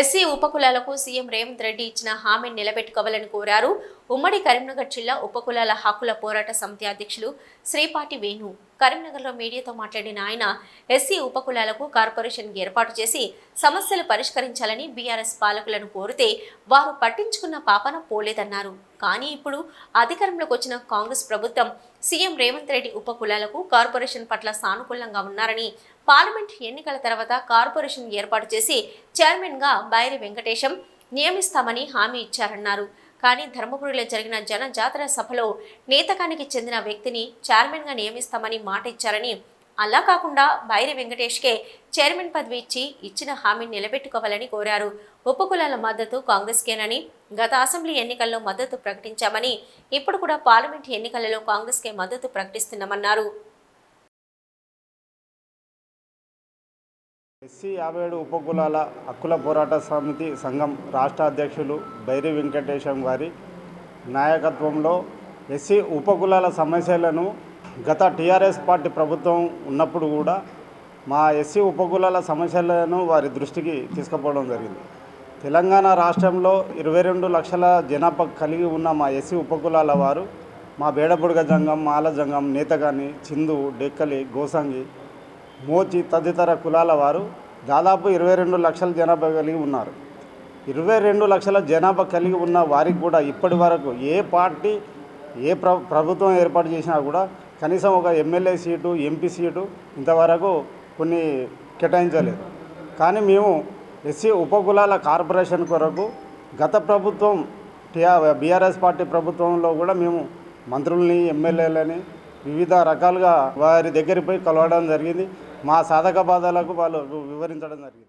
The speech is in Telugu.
ఎస్సీ ఉపకులాలకు సీఎం రేవంత్ రెడ్డి ఇచ్చిన హామీని నిలబెట్టుకోవాలని కోరారు. ఉమ్మడి కరీంనగర్ జిల్లా ఉపకులాల హక్కుల పోరాట సమితి అధ్యక్షులు శ్రీపాటి వేణు. కరీంనగర్లో మీడియాతో మాట్లాడిన ఆయన ఎస్సీ ఉపకులాలకు కార్పొరేషన్ ఏర్పాటు చేసి సమస్యలు పరిష్కరించాలని బీఆర్ఎస్ పాలకులను కోరితే వారు పట్టించుకున్న పాపన పోలేదన్నారు. కానీ ఇప్పుడు అధికారంలోకి వచ్చిన కాంగ్రెస్ ప్రభుత్వం సీఎం రేవంత్ రెడ్డి ఉపకులాలకు కార్పొరేషన్ పట్ల సానుకూలంగా ఉన్నారని పార్లమెంట్ ఎన్నికల తర్వాత కార్పొరేషన్ ఏర్పాటు చేసి చైర్మన్గా బైరి వెంకటేశం నియమిస్తామని హామీ ఇచ్చారన్నారు. కానీ ధర్మపురిలో జరిగిన జన జాతర సభలో నేతకానికి చెందిన వ్యక్తిని చైర్మన్గా నియమిస్తామని మాట ఇచ్చారని అలా కాకుండా బైరి వెంకటేష్కే చైర్మన్ పదవి ఇచ్చి ఇచ్చిన హామీని నిలబెట్టుకోవాలని కోరారు. ఉపకులాల మద్దతు కాంగ్రెస్కేనని గత అసెంబ్లీ ఎన్నికల్లో మద్దతు ప్రకటించామని ఇప్పుడు కూడా పార్లమెంట్ ఎన్నికలలో కాంగ్రెస్కే మద్దతు ప్రకటిస్తున్నామన్నారు. ఎస్సీ యాభై ఏడు ఉపకులాల హక్కుల పోరాట సమితి సంఘం రాష్ట్ర అధ్యక్షులు బైరి వెంకటేశం గారి నాయకత్వంలో ఎస్సీ ఉపకులాల సమస్యలను గత టీఆర్ఎస్ పార్టీ ప్రభుత్వం ఉన్నప్పుడు కూడా మా ఎస్సీ ఉపకులాల సమస్యలను వారి దృష్టికి తీసుకుపోవడం జరిగింది. తెలంగాణ రాష్ట్రంలో ఇరవై రెండు లక్షల జనాభా కలిగి ఉన్న మా ఎస్సీ ఉపకులాల వారు మా బేడబుడగ జంగం మాల జంగం నేతగాని చిందు డెక్కలి గోసంగి మోచి తదితర కులాల వారు దాదాపు ఇరవై రెండు లక్షల జనాభా కలిగి ఉన్నారు. ఇరవై రెండు లక్షల జనాభా కలిగి ఉన్న వారికి కూడా ఇప్పటి వరకు ఏ పార్టీ ఏ ప్ర ప్రభుత్వం ఏర్పాటు చేసినా కూడా కనీసం ఒక ఎమ్మెల్యే సీటు ఎంపీ సీటు ఇంతవరకు కొన్ని కేటాయించలేదు. కానీ మేము ఎస్సీ ఉపకులాల కార్పొరేషన్ కొరకు గత ప్రభుత్వం టిఆర్ బీఆర్ఎస్ పార్టీ ప్రభుత్వంలో కూడా మేము మంత్రుల్ని ఎమ్మెల్యేలని వివిధ రకాలుగా వారి దగ్గరికి పోయి కలవడం జరిగింది. మా సాధక బాధలకు వాళ్ళు వివరించడం జరిగింది.